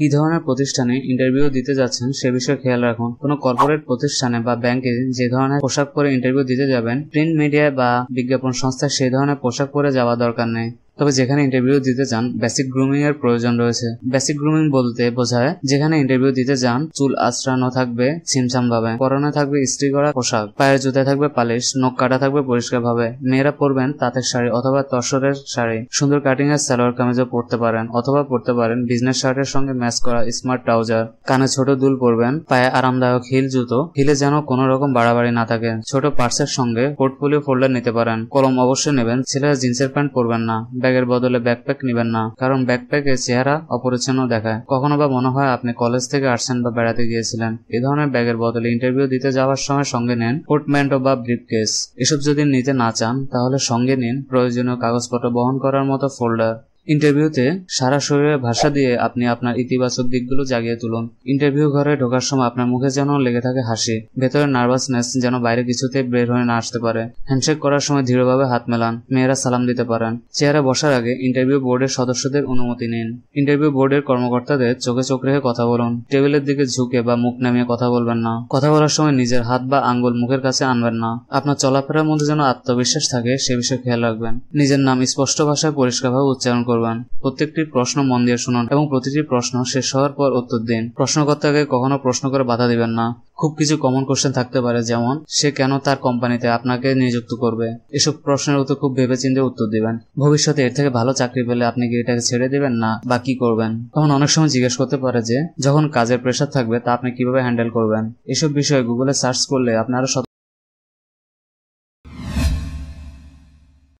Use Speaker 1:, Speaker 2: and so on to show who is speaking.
Speaker 1: কি ধরনের প্রতিষ্ঠানে ইন্টারভিউ দিতে যাচ্ছেন সে বিষয়ে খেয়াল রাখুন। কোনো কর্পোরেট প্রতিষ্ঠানে বা ব্যাংকে যে ধরনের পোশাক পরে ইন্টারভিউ দিতে যাবেন প্রিন্ট মিডিয়া বা বিজ্ঞাপন সংস্থায় সেই ধরনের পোশাক পরে যাওয়া দরকার নেই। তবে যেখানে ইন্টারভিউ দিতে চান বেসিক গ্রুমিং এর প্রয়োজন রয়েছে। বেসিক গ্রুমিং বলতে বোঝায়, যেখানে ইন্টারভিউ দিতে যান, চুল আশ্রানো থাকবে, ছিমছাম ভাবে। পরনে থাকবে ইস্ত্রি করা পোশাক, পায়ের জুতায় থাকবে পালিশ, নখ কাটা থাকবে পরিষ্কার ভাবে। মেয়েরা পরবেন তাঁতের শাড়ি অথবা তসরের শাড়ি। সুন্দর কাটিং এর সালোয়ার কামিজও পরতে পারেন, অথবা পরতে পারেন বিজনেস শার্টের সঙ্গে ম্যাচ করা স্মার্ট ট্রাউজার কানে ছোট দুল পরবেন, পায়ে আরামদায়ক হিল জুতো। হিলে যেন কোনো রকম বাড়াবাড়ি না থাকে। ছোট পার্সের সঙ্গে পোর্টফোলিও ফোল্ডার নিতে পারেন। কলম অবশ্যই নেবেন, ছেলেরা জিন্সের প্যান্ট পরবেন না। ব্যাগের বদলে ব্যাকপ্যাক নিবেন না। কারণ ব্যাকপ্যাকে চেহারা অপরিচ্ছন্ন দেখায়। কখনো বা মনে হয় আপনি কলেজ থেকে আসছেন বা বেড়াতে গিয়েছিলেন। এ ধরনের ব্যাগের বদলে ইন্টারভিউ দিতে যাওয়ার সময় সঙ্গে নেন পোর্টম্যান্টো বা ব্রিফ কেস এসব যদি নিতে না চান, তাহলে সঙ্গে নিন প্রয়োজনীয় কাগজপত্র বহন করার মতো ফোল্ডার ইন্টারভিউতে সারা শরীরের ভাষা দিয়ে আপনি আপনার ইতিবাচক দিকগুলো জাগিয়ে তুলুন। ইন্টারভিউ ঘরে ঢোকার সময় আপনার মুখে যেন লেগে থাকে হাসি। ভেতরে নার্ভাসনেস যেন বাইরে কিছুতে বের হয়ে না আসতে পারে। হ্যান্ডশেক করার সময় দৃঢ়ভাবে হাত মেলান। মেয়েরা সালাম দিতে পারেন। চেয়ারে বসার আগে ইন্টারভিউ বোর্ডের সদস্যদের অনুমতি নিন। ইন্টারভিউ বোর্ডের কর্মকর্তাদের চোখে চোখ রেখে কথা বলুন। টেবিলের দিকে ঝুঁকে বা মুখ নামিয়ে কথা বলবেন না। কথা বলার সময় নিজের হাত বা আঙ্গুল মুখের কাছে আনবেন না। আপনার চলাফেরার মধ্যে যেন আত্মবিশ্বাস থাকে সে বিষয়ে খেয়াল রাখবেন। নিজের নাম স্পষ্ট ভাষায় পরিষ্কারভাবে উচ্চারণ করবেন প্রত্যেকটি প্রশ্ন মন দিয়ে শুনুন এবং প্রতিটি প্রশ্ন শেষ হওয়ার পর উত্তর দিন। প্রশ্নকর্তাকে কখনো প্রশ্ন করে বাধা দিবেন না। খুব কিছু কমন কোশ্চেন থাকতে পারে, যেমন, সে কেন তার কোম্পানিতে আপনাকে নিযুক্ত করবে? এসব প্রশ্নের উত্তর খুব ভেবেচিন্তে উত্তর দিবেন। ভবিষ্যতে এর থেকে ভালো চাকরি পেলে আপনি কি এটাকে ছেড়ে দিবেন না বা কি করবেন? তখন অনেক সময় জিজ্ঞেস করতে পারে যে, যখন কাজের প্রেশার থাকবে তা আপনি কীভাবে হ্যান্ডেল করবেন? এসব বিষয়ে গুগলে সার্চ করলে আপনি আরও